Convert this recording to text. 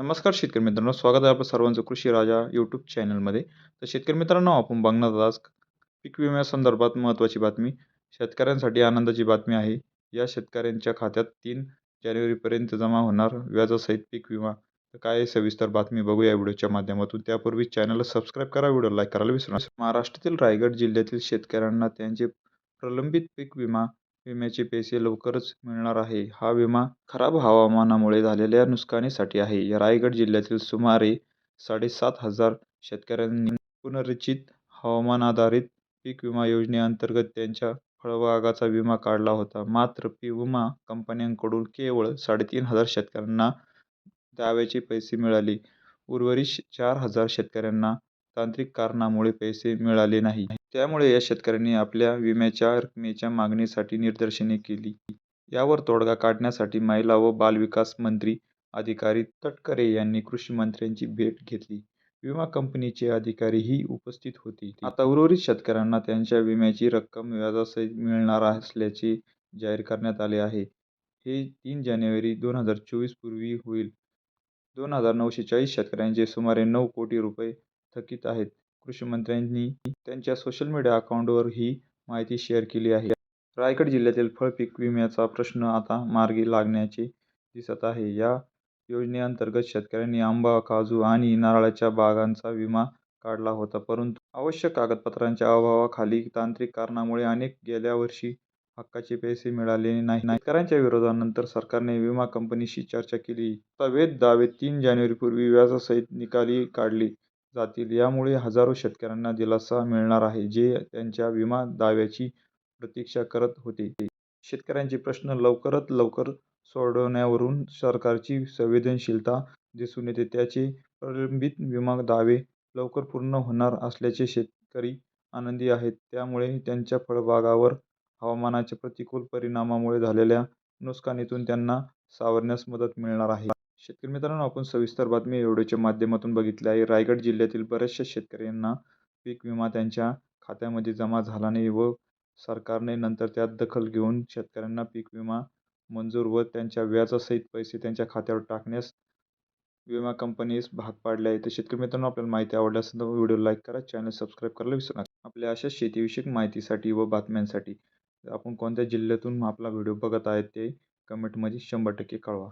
नमस्कार शेतकरी मित्रांनो स्वागत आहे आपलं सर्वांचं कृषी राजा यूट्यूब चॅनलमध्ये तर शेतकरी मित्रांनो आपण बघणार आहोत आज पीक विम्यासंदर्भात महत्त्वाची बातमी. शेतकऱ्यांसाठी आनंदाची बातमी आहे. या शेतकऱ्यांच्या खात्यात तीन जानेवारीपर्यंत जमा होणार व्याजासहित पीक विमा. तर काय आहे सविस्तर बातमी बघूया व्हिडिओच्या माध्यमातून. त्यापूर्वी चॅनलला सबस्क्राईब करा व्हिडिओ लाईक करायला विसरू नका. महाराष्ट्रातील रायगड जिल्ह्यातील शेतकऱ्यांना त्यांचे प्रलंबित पीक विमा विम्याचे पैसे लवकरच मिळणार आहे. हा विमा खराब हवामानामुळे झालेल्या नुकसानीसाठी आहे. या रायगड जिल्ह्यातील सुमारे साडेसात हजार शेतकऱ्यांनी पुनर्रचित हवामान आधारित पीक विमा योजनेअंतर्गत त्यांच्या फळबागाचा विमा काढला होता. मात्र पी विमा कंपन्यांकडून केवळ साडेतीन हजार शेतकऱ्यांना दाव्याचे पैसे मिळाले. उर्वरित चार हजार शेतकऱ्यांना तांत्रिक कारणामुळे पैसे मिळाले नाही. त्यामुळे या शेतकऱ्यांनी आपल्या विम्याच्या रकमेच्या मागणीसाठी निदर्शने केली. यावर तोडगा काढण्यासाठी महिला व बालविकास मंत्री अधिकारी तटकरे यांनी कृषी मंत्र्यांची भेट घेतली. विमा कंपनीचे अधिकारीही उपस्थित होते. आता उर्वरित शेतकऱ्यांना त्यांच्या विम्याची रक्कम व्याजासहित मिळणार असल्याचे जाहीर करण्यात आले आहे. हे तीन जानेवारी दोन हजार चोवीस पूर्वी होईल. दोन हजार नऊशे चाळीस शेतकऱ्यांचे सुमारे नऊ कोटी रुपये थकीत आहेत. कृषी मंत्र्यांनी त्यांच्या सोशल मीडिया अकाउंटवर ही माहिती शेअर केली आहे. रायगड जिल्ह्यातील फळपीक विम्याचा प्रश्न आता मार्गी लागण्याचे दिसत आहे. या योजनेअंतर्गत शेतकऱ्यांनी आंबा काजू आणि नारळाच्या बागांचा विमा काढला होता. परंतु आवश्यक कागदपत्रांच्या अभावाखाली तांत्रिक कारणामुळे अनेक गेल्या वर्षी हक्काचे पैसे मिळाले नाही. शेतकऱ्यांच्या विरोधानंतर सरकारने विमा कंपनीशी चर्चा केली. वेध दावे तीन जानेवारीपूर्वी व्याजासहित निकाली काढले. जातील. यामुळे हजारो शेतकऱ्यांना दिलासा मिळणार आहे जे त्यांच्या विमा दाव्याची प्रतीक्षा करत होते. शेतकऱ्यांचे प्रश्न लवकरात लवकर सोडवण्यावरून सरकारची संवेदनशीलता दिसून येते. त्याचे प्रलंबित विमा दावे लवकर पूर्ण होणार असल्याचे शेतकरी आनंदी आहेत. त्यामुळे त्यांच्या फळबागावर हवामानाच्या प्रतिकूल परिणामामुळे झालेल्या नुकसानीतून त्यांना सावरण्यास मदत मिळणार आहे. शेतकरी मित्रांनो आपण सविस्तर बातमी व्हिडिओच्या माध्यमातून बघितली आहे. रायगड जिल्ह्यातील बऱ्याचशा शेतकऱ्यांना पीक विमा त्यांच्या खात्यामध्ये जमा झाला नाही व सरकारने नंतर त्यात दखल घेऊन शेतकऱ्यांना पीक विमा मंजूर व त्यांच्या व्याजासहित पैसे त्यांच्या खात्यावर टाकण्यास विमा कंपनीस भाग पाडले आहे. तर शेतकरी मित्रांनो आपल्याला माहिती आवडल्यास तर व्हिडिओ लाईक करा चॅनल सबस्क्राईब करायला विसरू नका. आपल्या अशा शेतीविषयक माहितीसाठी व बातम्यांसाठी आपण कोणत्या जिल्ह्यातून आपला व्हिडिओ बघत आहे ते कमेंटमध्ये शंभर टक्के कळवा.